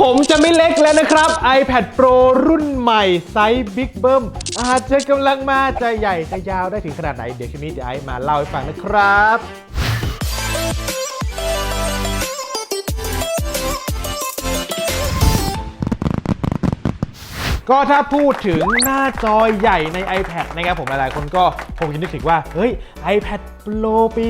ผมจะไม่เล็กแล้วนะครับ iPad Pro รุ่นใหม่ ไซส์บิ๊กเบิ้มอาจจะกำลังมาจะใหญ่จะยาวได้ถึงขนาดไหน เดี๋ยวคลิปนี้จะไอซ์มาเล่าให้ฟังนะครับ ก็ถ้าพูดถึงหน้าจอใหญ่ใน iPad นะครับผมหลายๆ คนก็คงจะนึกถึงว่า เฮ้ย iPad Pro ปี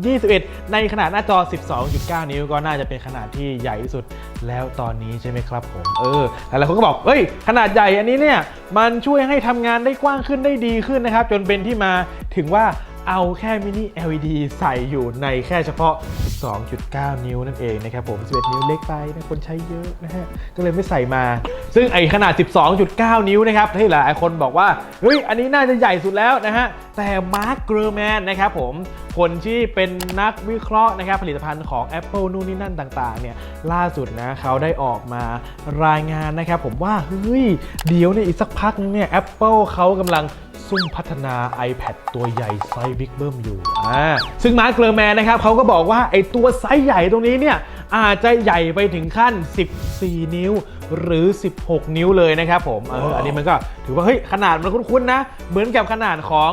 2021 ในขนาดหน้าจอ 12.9 นิ้วก็น่าจะเป็นขนาดที่ใหญ่ที่สุดแล้วตอนนี้ใช่ไหมครับผม เออหลายๆคนก็บอก เฮ้ย ขนาดใหญ่อันนี้เนี่ย มันช่วยให้ทำงานได้กว้างขึ้นได้ดีขึ้นนะครับ จนเป็นที่มาถึงว่า เอาแค่มินิ LED ใส่อยู่ในแค่เฉพาะ2.9 นิ้วนั่นเองนะครับผม 11 นิ้วเล็กไปนะคนใช้เยอะนะฮะ ก็เลยไม่ใส่มา ซึ่งไอขนาด 12.9 นิ้วนะครับที่หลายคนบอกว่า เฮ้ย อันนี้น่าจะใหญ่สุดแล้วนะฮะ แต่มาร์คเกอร์แมนนะครับผมคนที่เป็นนักวิเคราะห์นะครับผลิตภัณฑ์ของ Apple นู่นนี่นั่นต่างๆเนี่ยล่าสุดนะเขาได้ออกมารายงานนะครับผมว่า เฮ้ย เดี๋ยวในยอีกสักพักนึงเนี่ย Apple เขากำลัง ซุ่มพัฒนา iPad ตัวใหญ่ไซส์บิ๊กเบิ้มอยู่อ่าซึ่งมาร์คเกอร์แมนนะครับเขาก็บอกว่าไอตัวไซส์ใหญ่ตรงนี้เนี่ยอาจจะใหญ่ไปถึงขั้น 14 นิ้วหรือ 16 นิ้วเลยนะครับผมเอออันนี้มันก็ถือว่าเฮ้ยขนาดมันคุ้นๆนะ เหมือนกับขนาดของ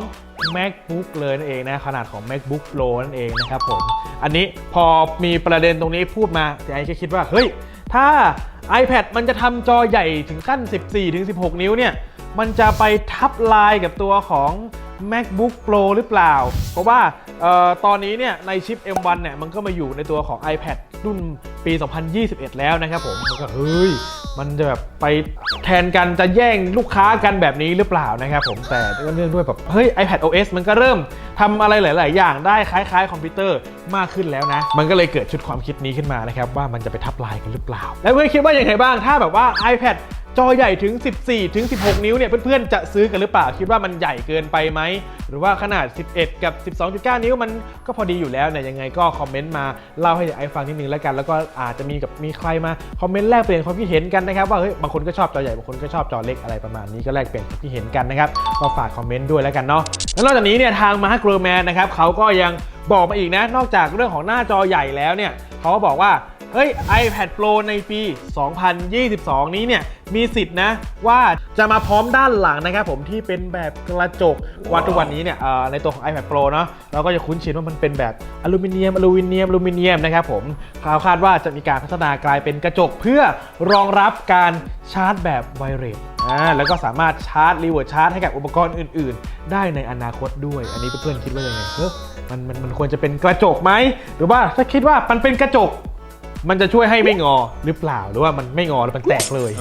MacBook เลยนั่นเองนะ ขนาดของ MacBook Pro นั่นเองนะครับผม อันนี้พอมีประเด็นตรงนี้พูดมาแต่ไอ้ก็คิดว่า เฮ้ย ถ้า iPad มันจะทำจอใหญ่ถึงขั้น 14-16 นิ้วเนี่ย มันจะไปทับลายกับตัวของ MacBook Pro หรือเปล่า เพราะว่าออตอนนี้เนี่ยในชิป M1 เนี่ยมันก็มาอยู่ในตัวของ iPad รุ่นปี 2021 แล้วนะครับผมมันก็เฮ้ย มันจะแบบไปแทนกันจะแย่งลูกค้ากันแบบนี้หรือเปล่านะครับผมแต่ก็เนื่องด้วยแบบเฮ้ย iPad OS มันก็เริ่มทำอะไรหลาย ๆ อย่างได้คล้าย ๆ คอมพิวเตอร์มากขึ้นแล้วนะ มันก็เลยเกิดชุดความคิดนี้ขึ้นมานะครับว่ามันจะไปทับลายกันหรือเปล่า แล้วเพื่อนคิดว่าอย่างไรบ้างถ้าแบบว่า iPad จอใหญ่ถึง 14 ถึง 16 นิ้วเนี่ยเพื่อนๆ จะซื้อกันหรือเปล่า คิดว่ามันใหญ่เกินไปไหม หรือว่าขนาด 11 กับ 12.9 นิ้วมันก็พอดีอยู่แล้วเนี่ยยังไงก็คอมเมนต์มาเล่าให้ไอฟังนิดนึงแล้วกัน แล้วก็อาจจะมีกับมีใครมาคอมเมนต์แลกเปลี่ยนความคิดเห็นกันนะครับว่าเฮ้ยบางคนก็ชอบจอใหญ่บางคนก็ชอบจอเล็กอะไรประมาณนี้ก็แลกเปลี่ยนความคิดเห็นกันนะครับก็ฝากคอมเมนต์ด้วยแล้วกันเนาะแล้วนอกจากนี้เนี่ยทางมาร์คโรแมนนะครับเขาก็ยังบอกมาอีกนะนอกจากเรื่องของหน้าจอใหญ่แล้วเนี่ยเขาก็บอกว่า เฮ้ย iPad Pro ในปี 2022 นี้เนี่ย มีสิทธิ์นะ ว่าจะมาพร้อมด้านหลังนะครับผมที่เป็นแบบกระจกว่าทุกวันนี้เนี่ยในตัวของ iPad Pro เนาะเราก็จะคุ้นชินว่ามันเป็นแบบอลูมิเนียมอลูมิเนียมอลูมิเนียมนะครับผมเขาคาดว่าจะมีการพัฒนากลายเป็นกระจกเพื่อรองรับการชาร์จแบบไวเลสอ่าแล้วก็สามารถชาร์จรีเวิร์ชาร์จให้กับอุปกรณ์อื่น ๆ ได้ในอนาคตด้วย อันนี้เพื่อนๆคิดว่ายังไงเฮ้ยมันมันมันควรจะเป็นกระจกไหมหรือว่าถ้าคิดว่ามันเป็นกระจก มันจะช่วยให้ไม่งอหรือเปล่าหรือว่ามันไม่งอแล้วมันแตกเลย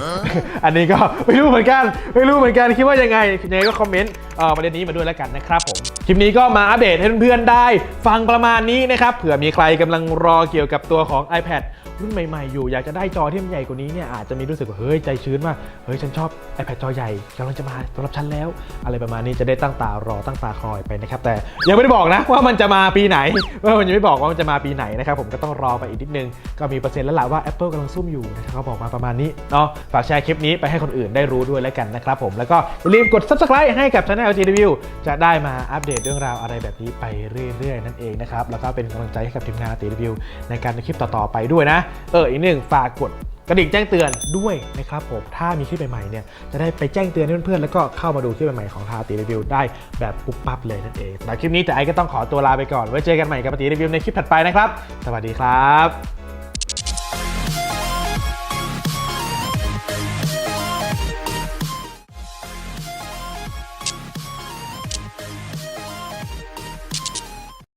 อันนี้ก็ไม่รู้เหมือนกัน ไม่รู้เหมือนกันคิดว่ายังไงยังไงก็คอมเมนต์เอ่อประเด็นนี้มาด้วยแล้วกันนะครับผม คลิปนี้ก็มาอัปเดตให้เพื่อนๆได้ ฟังประมาณนี้นะครับเผื่อมีใครกำลังรอเกี่ยวกับตัวของ iPad รุ่นใหม่ๆอยู่อยากจะได้จอที่มันใหญ่กว่านี้เนี่ยอาจจะมีรู้สึกว่าเฮ้ยใจชื้นว่าเฮ้ยฉันชอบ iPad จอใหญ่กำลังจะมาสำหรับฉันแล้ว อะไรประมาณนี้จะได้ตั้งตารอตั้งตาคอยไปนะครับแต่ยังไม่ได้บอกนะว่ามันจะมาปีไหนว่ามันยังไม่บอกว่ามันจะมาปีไหนนะครับผมก็ต้องรอไปอีกนิดนึง ก็มีเปอร์เซ็นต์แล้วล่ะว่า Apple กำลังซุ่มอยู่นะครับเขาบอกมาประมาณนี้เนาะฝากแชร์คลิปนี้ไปให้คนอื่นได้รู้ด้วยแล้วกันนะครับผมแล้วก็อย่าลืมกด subscribe ให้กับ Channel LG Review จะได้มาอัปเดตเรื่องราวอะไรแบบนี้ไปเรื่อยๆ นั่นเองนะครับ แล้วก็เป็นกำลังใจให้กับทีมงาน LG Review ในการในคลิปต่อๆไปด้วยนะ เอออีกหนึ่งฝากกดกระดิ่งแจ้งเตือนด้วยนะครับผม ถ้ามีคลิปใหม่ๆเนี่ยจะได้ไปแจ้งเตือนให้เพื่อนๆ แล้วก็เข้ามาดูคลิปใหม่ๆของทาตีรีวิวได้แบบปุ๊บปั๊บเลยนั่นเองสำหรับคลิปนี้แต่ไอก็ต้องขอตัวลาไปก่อน ไว้เจอกันใหม่กับตีรีวิวในคลิปถัดไปนะครับ สวัสดีครับ